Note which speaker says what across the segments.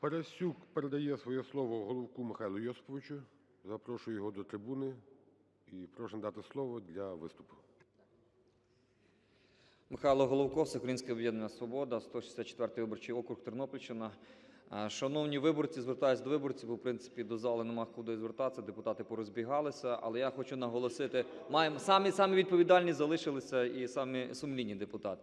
Speaker 1: Парасюк передає своє слово Головку Михайлу Йосиповичу. Запрошую його до трибуни і прошу надати слово для виступу.
Speaker 2: Михайло Головко, Всеукраїнське об'єднання «Свобода», 164 виборчий округ Тернопільщина. Шановні виборці, звертаюся до виборців, бо, в принципі, до зали нема куди звертатися, депутати порозбігалися, але я хочу наголосити, маємо, самі, самі відповідальні залишилися і самі сумлінні депутати.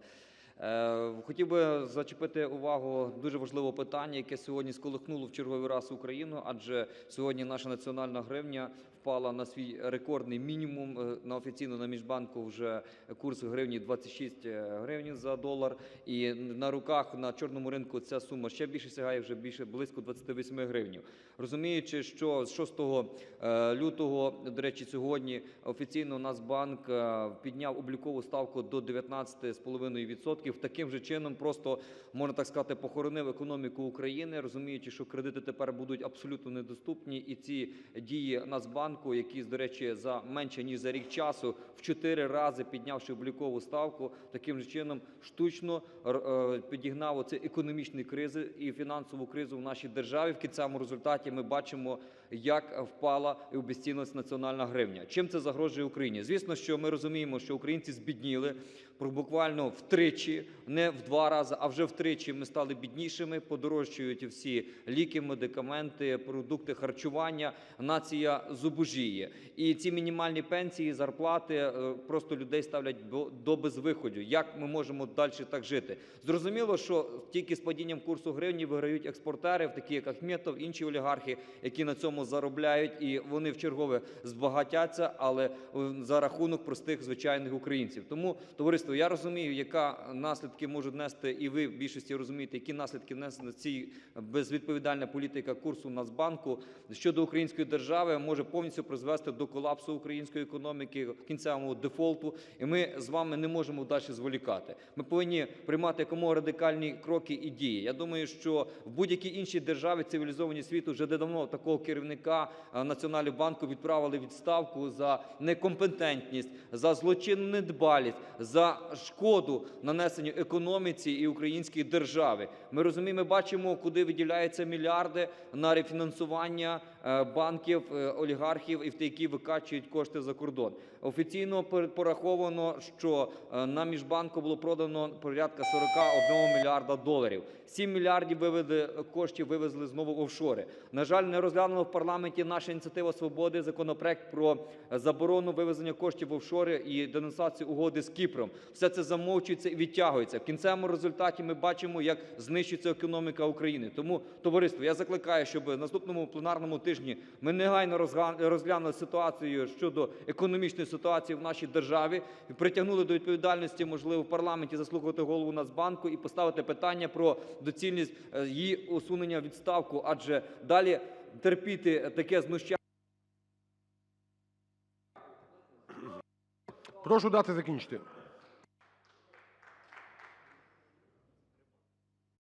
Speaker 2: Е, Хотів би зачепити увагу дуже важливого питання, яке сьогодні сколихнуло в черговий раз Україну, адже сьогодні наша національна гривня впала на свій рекордний мінімум. Е, На офіційно на міжбанку вже курс гривні 26 гривень за долар. І на руках на чорному ринку ця сума ще більше сягає, вже більше близько 28 гривень. Розуміючи, що з 6 е, лютого, до речі, сьогодні офіційно Нацбанк е, підняв облікову ставку до 19,5%. Таким же чином, просто можна так сказати, похоронив економіку України, розуміючи, що кредити тепер будуть абсолютно недоступні, і ці дії Нацбанку, які, до речі, за менше ніж за рік часу в 4 рази піднявши облікову ставку, таким же чином штучно е, підігнав оці економічні кризи і фінансову кризу в нашій державі. В кінцевому результаті ми бачимо, як впала і обезцінилась національна гривня. Чим це загрожує Україні? Звісно, що ми розуміємо, що українці збідніли буквально втричі, не в два рази, а вже втричі ми стали біднішими. Подорожчують всі ліки, медикаменти, продукти харчування. Нація зубожіє. І ці мінімальні пенсії, зарплати е, просто людей ставлять до, до безвиходу. Як ми можемо далі так жити? Зрозуміло, що тільки з падінням курсу гривні виграють експортери, такі як Ахметов, інші олігархи, які на цьому заробляють, і вони в чергове збагатяться, але е, за рахунок простих звичайних українців. Тому, товариство, я розумію, яка наслідки можуть нести, і ви в більшості розумієте, які наслідки несе ці безвідповідальна політика курсу Нацбанку щодо української держави може повністю призвести до колапсу української економіки, кінцевого дефолту. І ми з вами не можемо далі зволікати. Ми повинні приймати якомога радикальні кроки і дії. Я думаю, що в будь-якій іншій державі цивілізовані світу вже давно такого керівника е, Національного банку відправили відставку за некомпетентність, за злочинну недбалість, за шкоду нанесенню економіці і українській державі. Ми розуміємо, бачимо, куди виділяються мільярди на рефінансування банків, е, олігархів і в які викачують кошти за кордон. Офіційно пор- пораховано, що е, на міжбанку було продано порядка 41 мільярда доларів. 7 мільярдів вивели коштів вивезли знову в офшори. На жаль, не розглянула в парламенті наша ініціатива свободи законопроект про е, заборону вивезення коштів в офшори і денонсацію угоди з Кіпром. Все це замовчується і відтягується. В кінцевому результаті ми бачимо, як знищується економіка України. Тому, товариство, я закликаю, щоб в наступному пленарному тижні ми негайно розглянули ситуацію щодо економічної ситуації в нашій державі притягнули до відповідальності, можливо, в парламенті заслухати голову Нацбанку і поставити питання про доцільність е, її усунення в відставку, адже далі терпіти таке знущання.
Speaker 1: Прошу дати закінчити.